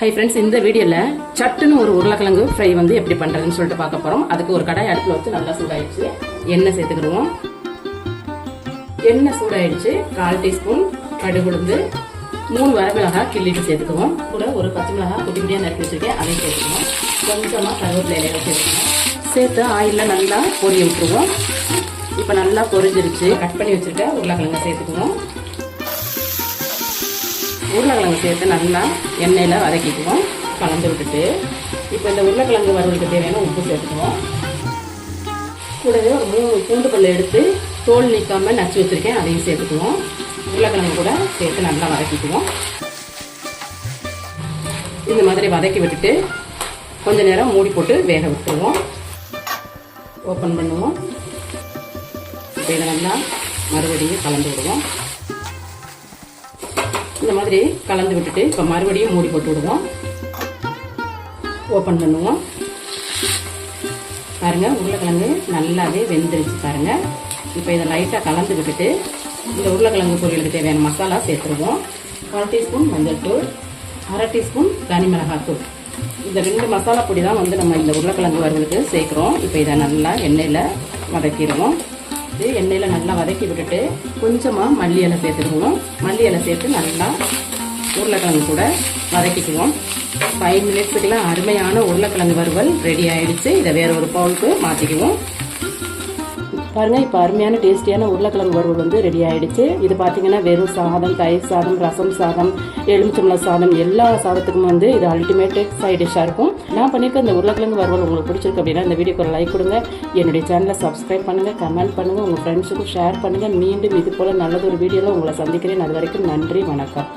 Hi friends இந்த வீடியோவில் சட்டுன்னு ஒரு உருளைக்கிழங்கு ஃப்ரை வந்து எப்படி பண்ணுறதுன்னு சொல்லிட்டு பார்க்க போகிறோம் அதுக்கு ஒரு கடாய் அடுப்பில் வச்சு நல்லா சூடாயிடுச்சு. எண்ணெய் சேர்த்துக்கிடுவோம். எண்ணெய் சூடாயிடுச்சு. கால் டீஸ்பூன் கடுகுழுந்து மூணு வரமிளகாய் கிள்ளிட்டு சேர்த்துக்குவோம். கூட ஒரு பச்சை மிளகாய் குட்டி குட்டியாக நறுக்கி வச்சுருக்கேன். அதையும் சேர்த்துக்குவோம். கொஞ்சமாக கருவேப்பிலை இலையில சேர்த்துக்குவோம். சேர்த்து ஆயிலில் நல்லா பொரிய விட்டுருவோம். இப்போ நல்லா பொரிஞ்சிருச்சு. கட் பண்ணி வச்சுருக்க உருளைக்கிழங்கு சேர்த்துக்குவோம். உருளைக்கிழங்கு சேர்த்து நல்லா எண்ணெயில் வதக்கிக்குவோம். கலந்து விட்டுட்டு இப்போ இந்த உருளைக்கிழங்கு வறுவலுக்கு தேவையான உப்பு சேர்த்துக்குவோம். கூடவே ஒரு மூணு பூண்டு பல்ல எடுத்து தோல் நீக்காமல் நச்சு வச்சுருக்கேன் அதையும் சேர்த்துக்குவோம். உருளைக்கிழங்கு கூட சேர்த்து நல்லா வதக்கிக்குவோம். இந்த மாதிரி வதக்கி விட்டுட்டு கொஞ்ச நேரம் மூடி போட்டு வேக விட்டுருவோம். ஓப்பன் பண்ணுவோம். இப்போ இதை நல்லா மறுபடியும் கலந்து விடுவோம். இந்த மாதிரி கலந்து விட்டுட்டு இப்போ மறுபடியும் மூடி போட்டு விடுவோம். ஓப்பன் பண்ணுவோம். பாருங்கள் உருளைக்கிழங்கு நல்லாவே வெந்துருச்சு பாருங்க. இப்போ இதை லைட்டாக கலந்து விட்டுட்டு இந்த உருளைக்கிழங்கு பொரியலுக்கு தேவையான மசாலா சேர்த்துருவோம். ஒரு டீஸ்பூன் மஞ்சள் தூள் அரை டீஸ்பூன் தனி மிளகாத்தூள் இந்த ரெண்டு மசாலா பொடி தான் வந்து நம்ம இந்த உருளைக்கிழங்கு வறுவலுக்கு சேர்க்குறோம். இப்போ இதை நல்லா எண்ணெயில் வதக்கிடுவோம். எடுத்து எண்ணெயில் நல்லா வதக்கி விட்டுட்டு கொஞ்சமாக மல்லி இலை சேர்த்துக்குவோம் மல்லி இலை சேர்த்து நல்லா உருளைக்கிழங்கு கூட வதக்கிக்குவோம். ஃபைவ் மினிட்ஸுக்குள்ள அருமையான உருளைக்கிழங்கு வறுவல் ரெடி ஆயிடுச்சு. இதை வேற ஒரு பவுலுக்கு மாற்றிக்குவோம் பாருங்கள் இப்போ அருமையான டேஸ்டியான உருளைக்கிழங்கு வறுவல் வந்து ரெடி ஆகிடுச்சு இது பார்த்தீங்கன்னா வெறும் சாதம் தயிர் சாதம் ரசம் சாதம் எலுமிச்சம்பளம் சாதம் எல்லா சாதத்துக்கும் வந்து இது அல்டிமேட்டட் சைட் டிஷ்ஷாக இருக்கும். நான் பண்ணியிருக்க இந்த உருளைக்கிழங்கு வறுவல் உங்களுக்கு பிடிச்சிருக்கு அப்படின்னா இந்த வீடியோக்கு லைக் கொடுங்க. என்னுடைய சேனலை சப்ஸ்கிரைப் பண்ணுங்கள் கமெண்ட் பண்ணுங்கள் உங்கள் ஃப்ரெண்ட்ஸுக்கும் ஷேர் பண்ணுங்கள் மீண்டும் இது போல் நல்லது ஒரு வீடியோவில் உங்களை சந்திக்கிறேன். அது வரைக்கும் நன்றி வணக்கம்.